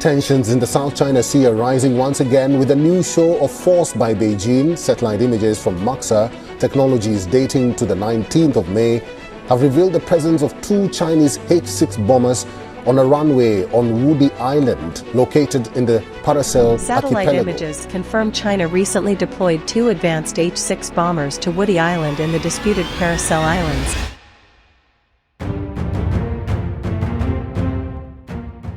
Tensions in the South China Sea are rising once again with a new show of force by Beijing. Satellite images from Maxa Technologies dating to the 19th of May have revealed the presence of two Chinese H-6 bombers on a runway on Woody Island, located in the Paracel Satellite archipelago. images confirm China recently deployed two advanced H 6 bombers to Woody Island in the disputed Paracel Islands.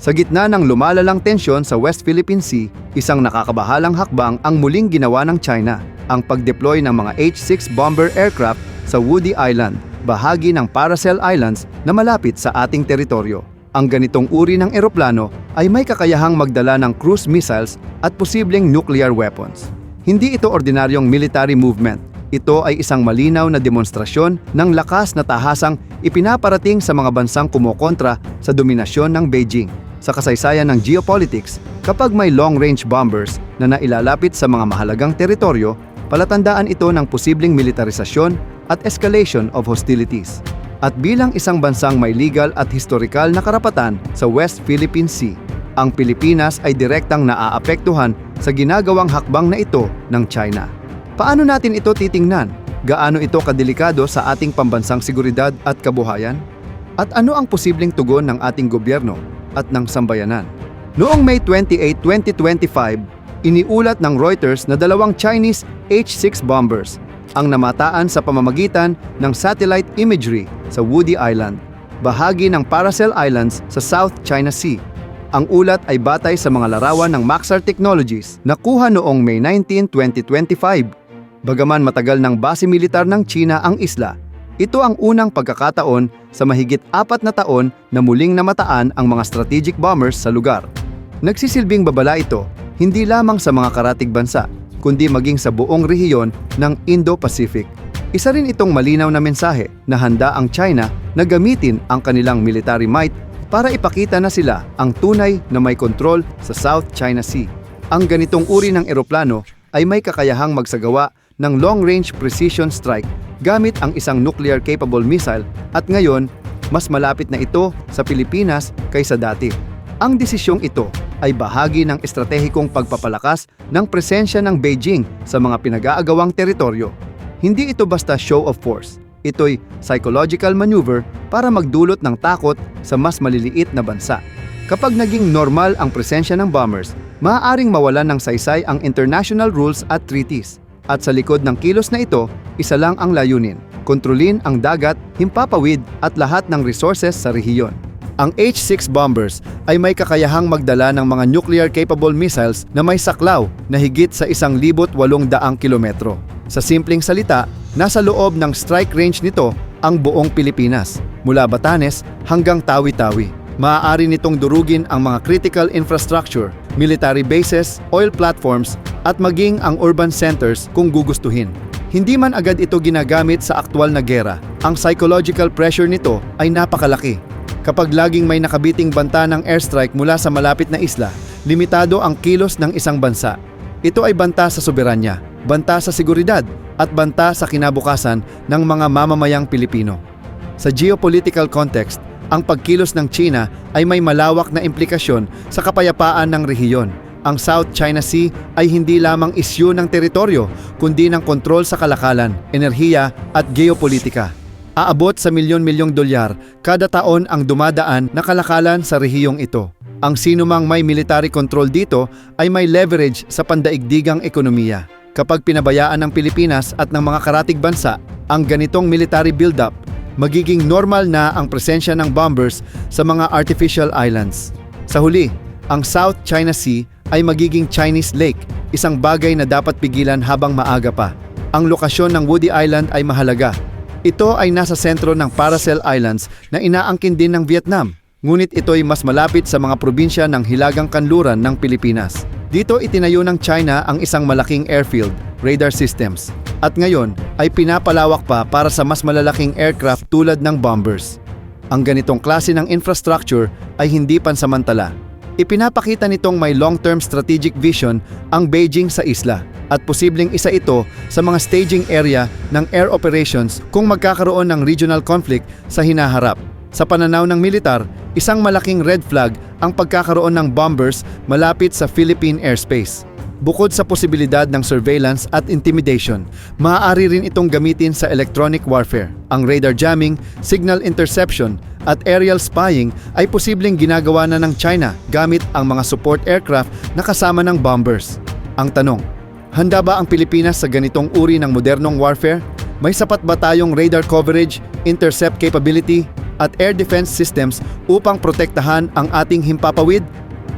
Sa gitna ng lumalalang tensyon sa West Philippine Sea, isang nakakabahalang hakbang ang muling ginawa ng China, ang pag-deploy ng mga H-6 bomber aircraft sa Woody Island, bahagi ng Paracel Islands na malapit sa ating teritoryo. Ang ganitong uri ng eroplano ay may kakayahang magdala ng cruise missiles at posibleng nuclear weapons. Hindi ito ordinaryong military movement. Ito ay isang malinaw na demonstrasyon ng lakas na tahasang ipinaparating sa mga bansang kumokontra sa dominasyon ng Beijing. Sa kasaysayan ng geopolitics, kapag may long-range bombers na nailalapit sa mga mahalagang teritoryo, palatandaan ito ng posibleng militarisasyon at escalation of hostilities. At bilang isang bansang may legal at historical na karapatan sa West Philippine Sea, ang Pilipinas ay direktang naaapektuhan sa ginagawang hakbang na ito ng China. Paano natin ito titingnan? Gaano ito kadelikado sa ating pambansang seguridad at kabuhayan? At ano ang posibleng tugon ng ating gobyerno at ng sambayanan? Noong May 28, 2025, iniulat ng Reuters na dalawang Chinese H-6 bombers ang namataan sa pamamagitan ng satellite imagery sa Woody Island, bahagi ng Paracel Islands sa South China Sea. Ang ulat ay batay sa mga larawan ng Maxar Technologies na kuha noong May 19, 2025. Bagaman matagal ng base militar ng China ang isla, ito ang unang pagkakataon sa mahigit apat na taon na muling namataan ang mga strategic bombers sa lugar. Nagsisilbing babala ito hindi lamang sa mga karatig bansa, kundi maging sa buong rehiyon ng Indo-Pacific. Isa rin itong malinaw na mensahe na handa ang China na gamitin ang kanilang military might para ipakita na sila ang tunay na may kontrol sa South China Sea. Ang ganitong uri ng eroplano ay may kakayahang magsagawa ng long-range precision strike gamit ang isang nuclear-capable missile at ngayon, mas malapit na ito sa Pilipinas kaysa dati. Ang desisyong ito ay bahagi ng estratehikong pagpapalakas ng presensya ng Beijing sa mga pinag-aagawang teritoryo. Hindi ito basta show of force. Ito'y psychological maneuver para magdulot ng takot sa mas maliliit na bansa. Kapag naging normal ang presensya ng bombers, maaaring mawalan ng saysay ang international rules at treaties. At sa likod ng kilos na ito, isa lang ang layunin, kontrolin ang dagat, himpapawid at lahat ng resources sa rehiyon. Ang H-6 bombers ay may kakayahang magdala ng mga nuclear-capable missiles na may saklaw na higit sa 1,800 kilometro. Sa simpleng salita, nasa loob ng strike range nito ang buong Pilipinas, mula Batanes hanggang Tawi-Tawi. Maaari nitong durugin ang mga critical infrastructure, military bases, oil platforms at maging ang urban centers kung gugustuhin. Hindi man agad ito ginagamit sa aktwal na gera, ang psychological pressure nito ay napakalaki. Kapag laging may nakabiting banta ng airstrike mula sa malapit na isla, limitado ang kilos ng isang bansa. Ito ay banta sa soberanya, banta sa seguridad, at banta sa kinabukasan ng mga mamamayang Pilipino. Sa geopolitical context, ang pagkilos ng China ay may malawak na implikasyon sa kapayapaan ng rehiyon. Ang South China Sea ay hindi lamang isyu ng teritoryo, kundi ng kontrol sa kalakalan, enerhiya at geopolitika. Aabot sa milyon-milyong dolyar kada taon ang dumadaan na kalakalan sa rehiyong ito. Ang sinumang may military control dito ay may leverage sa pandaigdigang ekonomiya. Kapag pinabayaan ng Pilipinas at ng mga karatig bansa ang ganitong military buildup, magiging normal na ang presensya ng bombers sa mga artificial islands. Sa huli, ang South China Sea ay magiging Chinese Lake, isang bagay na dapat pigilan habang maaga pa. Ang lokasyon ng Woody Island ay mahalaga. Ito ay nasa sentro ng Paracel Islands na inaangkin din ng Vietnam, ngunit ito'y mas malapit sa mga probinsya ng Hilagang Kanluran ng Pilipinas. Dito itinayo ng China ang isang malaking airfield, radar systems, at ngayon ay pinapalawak pa para sa mas malalaking aircraft tulad ng bombers. Ang ganitong klase ng infrastructure ay hindi pansamantala. Ipinapakita nitong may long-term strategic vision ang Beijing sa isla at posibleng isa ito sa mga staging area ng air operations kung magkakaroon ng regional conflict sa hinaharap. Sa pananaw ng militar, isang malaking red flag ang pagkakaroon ng bombers malapit sa Philippine airspace. Bukod sa posibilidad ng surveillance at intimidation, maaari rin itong gamitin sa electronic warfare. Ang radar jamming, signal interception, at aerial spying ay posibleng ginagawa na ng China gamit ang mga support aircraft na kasama ng bombers. Ang tanong, handa ba ang Pilipinas sa ganitong uri ng modernong warfare? May sapat ba tayong radar coverage, intercept capability, at air defense systems upang protektahan ang ating himpapawid?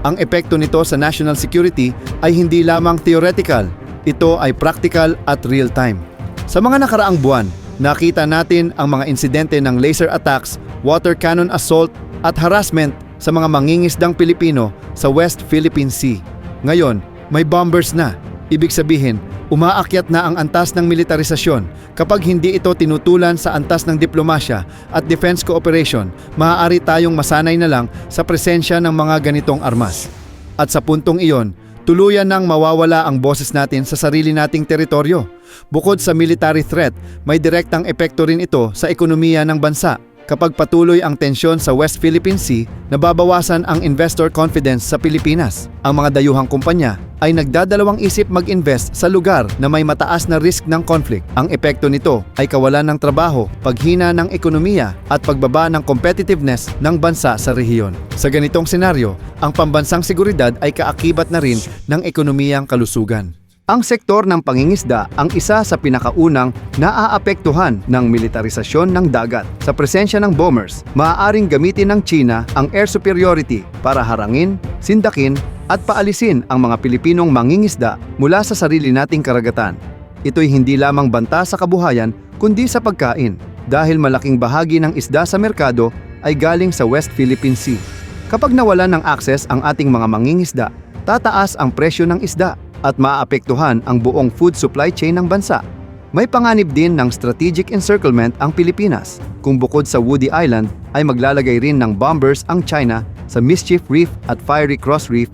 Ang epekto nito sa national security ay hindi lamang theoretical, ito ay practical at real-time. Sa mga nakaraang buwan, nakita natin ang mga insidente ng laser attacks, water cannon assault at harassment sa mga mangingisdang Pilipino sa West Philippine Sea. Ngayon, may bombers na. Ibig sabihin, umaakyat na ang antas ng militarisasyon. Kapag hindi ito tinutulan sa antas ng diplomasya at defense cooperation, maaari tayong masanay na lang sa presensya ng mga ganitong armas. At sa puntong iyon, tuluyan nang mawawala ang boses natin sa sarili nating teritoryo. Bukod sa military threat, may direktang epekto rin ito sa ekonomiya ng bansa. Kapag patuloy ang tensyon sa West Philippine Sea, nababawasan ang investor confidence sa Pilipinas. Ang mga dayuhang kumpanya ay nagdadalawang isip mag-invest sa lugar na may mataas na risk ng conflict. Ang epekto nito ay kawalan ng trabaho, paghina ng ekonomiya at pagbaba ng competitiveness ng bansa sa rehiyon. Sa ganitong senaryo, ang pambansang seguridad ay kaakibat na rin ng ekonomiyang kalusugan. Ang sektor ng pangingisda ang isa sa pinakaunang naaapektuhan ng militarisasyon ng dagat. Sa presensya ng bombers, maaaring gamitin ng China ang air superiority para harangin, sindakin at paalisin ang mga Pilipinong mangingisda mula sa sarili nating karagatan. Ito'y hindi lamang banta sa kabuhayan kundi sa pagkain dahil malaking bahagi ng isda sa merkado ay galing sa West Philippine Sea. Kapag nawalan ng akses ang ating mga mangingisda, tataas ang presyo ng isda at maapektuhan ang buong food supply chain ng bansa. May panganib din ng strategic encirclement ang Pilipinas kung bukod sa Woody Island ay maglalagay rin ng bombers ang China sa Mischief Reef at Fiery Cross Reef,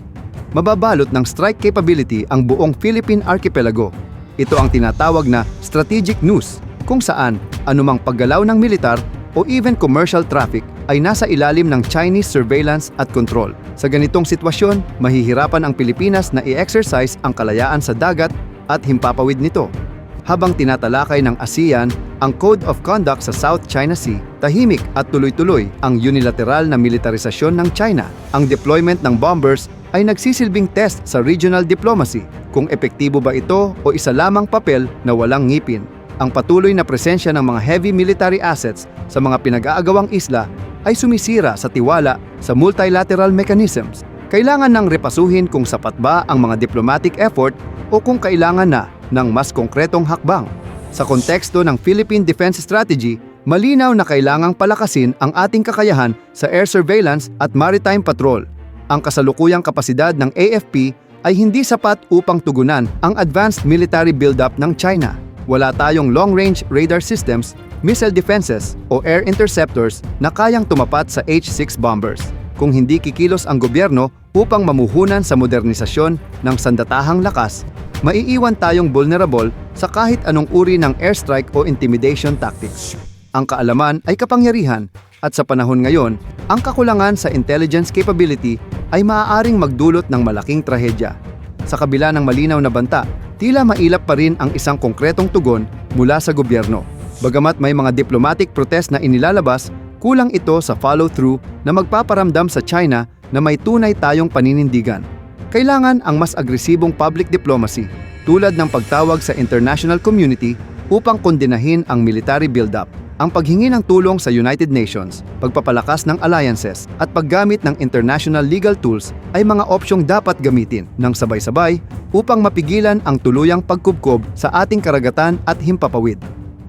mababalot ng strike capability ang buong Philippine Archipelago. Ito ang tinatawag na strategic news kung saan anumang paggalaw ng militar o even commercial traffic ay nasa ilalim ng Chinese surveillance at control. Sa ganitong sitwasyon, mahihirapan ang Pilipinas na i-exercise ang kalayaan sa dagat at himpapawid nito. Habang tinatalakay ng ASEAN ang Code of Conduct sa South China Sea, tahimik at tuloy-tuloy ang unilateral na militarisasyon ng China. Ang deployment ng bombers ay nagsisilbing test sa regional diplomacy kung epektibo ba ito o isa lamang papel na walang ngipin. Ang patuloy na presensya ng mga heavy military assets sa mga pinag-aagawang isla ay sumisira sa tiwala sa multilateral mechanisms. Kailangan nang repasuhin kung sapat ba ang mga diplomatic effort o kung kailangan na ng mas konkretong hakbang. Sa konteksto ng Philippine Defense Strategy, malinaw na kailangang palakasin ang ating kakayahan sa air surveillance at maritime patrol. Ang kasalukuyang kapasidad ng AFP ay hindi sapat upang tugunan ang advanced military buildup ng China. Wala tayong long-range radar systems, missile defenses o air interceptors na kayang tumapat sa H-6 bombers. Kung hindi kikilos ang gobyerno upang mamuhunan sa modernisasyon ng sandatahang lakas, maiiwan tayong vulnerable sa kahit anong uri ng airstrike o intimidation tactics. Ang kaalaman ay kapangyarihan at sa panahon ngayon, ang kakulangan sa intelligence capability ay maaaring magdulot ng malaking trahedya. Sa kabila ng malinaw na banta, tila mailap pa rin ang isang konkretong tugon mula sa gobyerno. Bagamat may mga diplomatic protest na inilalabas, kulang ito sa follow-through na magpaparamdam sa China na may tunay tayong paninindigan. Kailangan ang mas agresibong public diplomacy tulad ng pagtawag sa international community upang kondenahin ang military buildup, ang paghingi ng tulong sa United Nations, pagpapalakas ng alliances at paggamit ng international legal tools ay mga opsyong dapat gamitin ng sabay-sabay upang mapigilan ang tuluyang pagkubkob sa ating karagatan at himpapawid.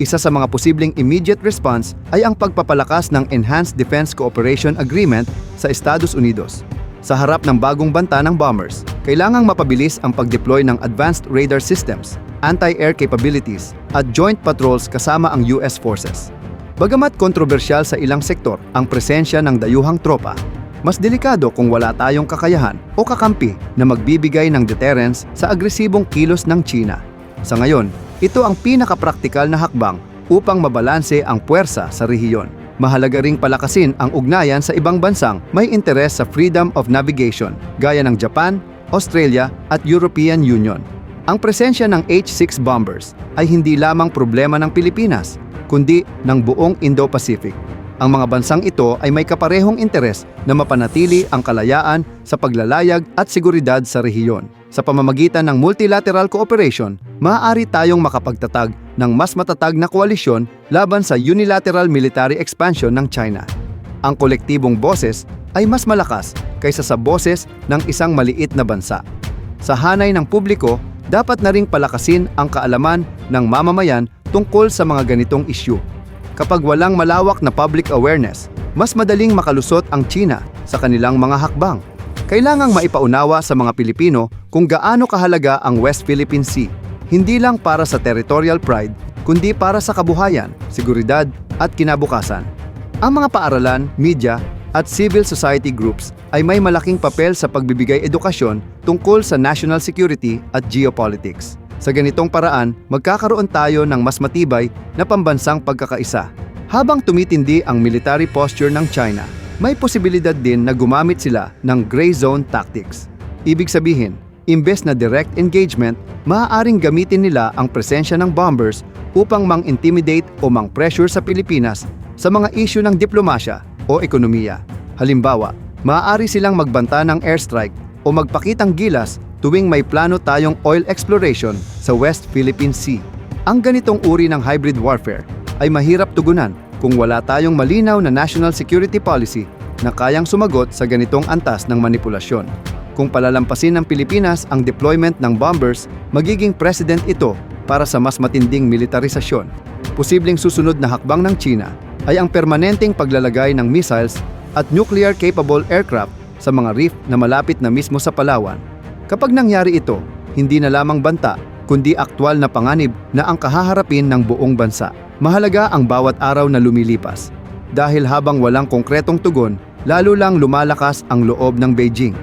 Isa sa mga posibleng immediate response ay ang pagpapalakas ng Enhanced Defense Cooperation Agreement sa Estados Unidos. Sa harap ng bagong banta ng bombers, kailangang mapabilis ang pag-deploy ng advanced radar systems, anti-air capabilities, at joint patrols kasama ang US forces. Bagamat kontrobersyal sa ilang sektor ang presensya ng dayuhang tropa, mas delikado kung wala tayong kakayahan o kakampi na magbibigay ng deterrence sa agresibong kilos ng China. Sa ngayon, ito ang pinakapraktikal na hakbang upang mabalanse ang puwersa sa rehiyon. mahalaga ring palakasin ang ugnayan sa ibang bansang may interes sa freedom of navigation, gaya ng Japan, Australia at European Union. Ang presensya ng H-6 bombers ay hindi lamang problema ng Pilipinas, kundi ng buong Indo-Pacific. Ang mga bansang ito ay may kaparehong interes na mapanatili ang kalayaan sa paglalayag at seguridad sa rehiyon. Sa pamamagitan ng multilateral cooperation, maaari tayong makapagtatag ng mas matatag na koalisyon laban sa unilateral military expansion ng China. Ang kolektibong boses ay mas malakas kaysa sa boses ng isang maliit na bansa. Sa hanay ng publiko, dapat na ring palakasin ang kaalaman ng mamamayan tungkol sa mga ganitong isyu. Kapag walang malawak na public awareness, mas madaling makalusot ang China sa kanilang mga hakbang. Kailangang maipaunawa sa mga Pilipino kung gaano kahalaga ang West Philippine Sea, hindi lang para sa territorial pride, kundi para sa kabuhayan, seguridad at kinabukasan. Ang mga paaralan, media, at civil society groups ay may malaking papel sa pagbibigay edukasyon tungkol sa national security at geopolitics. Sa ganitong paraan, magkakaroon tayo ng mas matibay na pambansang pagkakaisa. Habang tumitindi ang military posture ng China, may posibilidad din na gumamit sila ng gray zone tactics. Ibig sabihin, imbes na direct engagement, maaaring gamitin nila ang presensya ng bombers upang mang-intimidate o mang-pressure sa Pilipinas sa mga isyu ng diplomasya o ekonomiya. Halimbawa, maaari silang magbanta ng airstrike o magpakitang gilas tuwing may plano tayong oil exploration sa West Philippine Sea. Ang ganitong uri ng hybrid warfare ay mahirap tugunan kung wala tayong malinaw na national security policy na kayang sumagot sa ganitong antas ng manipulasyon. Kung palalampasin ng Pilipinas ang deployment ng bombers, magiging president ito para sa mas matinding militarisasyon. Posibleng susunod na hakbang ng China ay ang permanenteng paglalagay ng missiles at nuclear-capable aircraft sa mga reef na malapit na mismo sa Palawan. Kapag nangyari ito, hindi na lamang banta, kundi aktwal na panganib na ang kahaharapin ng buong bansa. Mahalaga ang bawat araw na lumilipas. Dahil habang walang konkretong tugon, lalo lang lumalakas ang loob ng Beijing.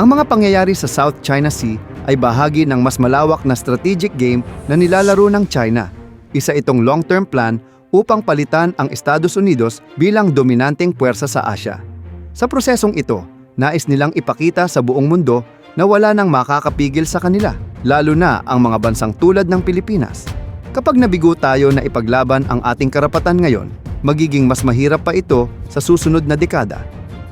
Ang mga pangyayari sa South China Sea ay bahagi ng mas malawak na strategic game na nilalaro ng China. Isa itong long-term plan upang palitan ang Estados Unidos bilang dominanteng puwersa sa Asia. Sa prosesong ito, nais nilang ipakita sa buong mundo na wala nang makakapigil sa kanila, lalo na ang mga bansang tulad ng Pilipinas. Kapag nabigo tayo na ipaglaban ang ating karapatan ngayon, magiging mas mahirap pa ito sa susunod na dekada.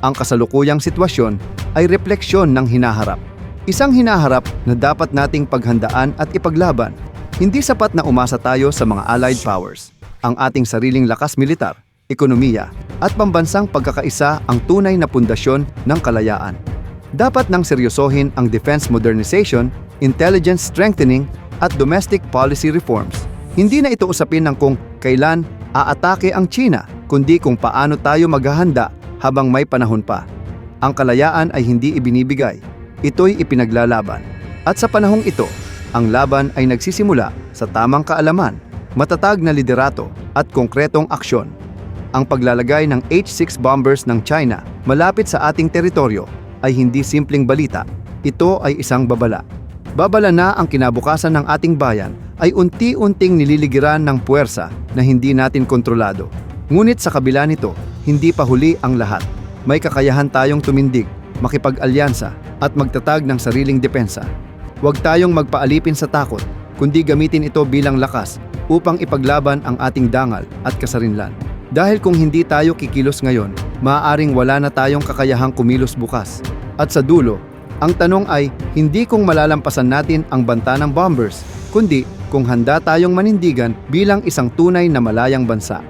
Ang kasalukuyang sitwasyon ay refleksyon ng hinaharap. Isang hinaharap na dapat nating paghandaan at ipaglaban. Hindi sapat na umasa tayo sa mga allied powers. Ang ating sariling lakas militar, ekonomiya, at pambansang pagkakaisa ang tunay na pundasyon ng kalayaan. Dapat nang seryosohin ang defense modernization, intelligence strengthening, at domestic policy reforms. Hindi na ito usapin ng kung kailan aatake ang China, kundi kung paano tayo maghahanda habang may panahon pa. Ang kalayaan ay hindi ibinibigay, ito'y ipinaglalaban. At sa panahong ito, ang laban ay nagsisimula sa tamang kaalaman, matatag na liderato at konkretong aksyon. Ang paglalagay ng H-6 bombers ng China malapit sa ating teritoryo ay hindi simpleng balita, ito ay isang babala. Babala na ang kinabukasan ng ating bayan ay unti-unting nililigiran ng puwersa na hindi natin kontrolado. Ngunit sa kabila nito, hindi pa huli ang lahat. May kakayahan tayong tumindig, makipag-alyansa at magtatag ng sariling depensa. Huwag tayong magpaalipin sa takot, kundi gamitin ito bilang lakas upang ipaglaban ang ating dangal at kasarinlan. Dahil kung hindi tayo kikilos ngayon, maaaring wala na tayong kakayahang kumilos bukas. At sa dulo, ang tanong ay hindi kung malalampasan natin ang banta ng bombers, kundi kung handa tayong manindigan bilang isang tunay na malayang bansa.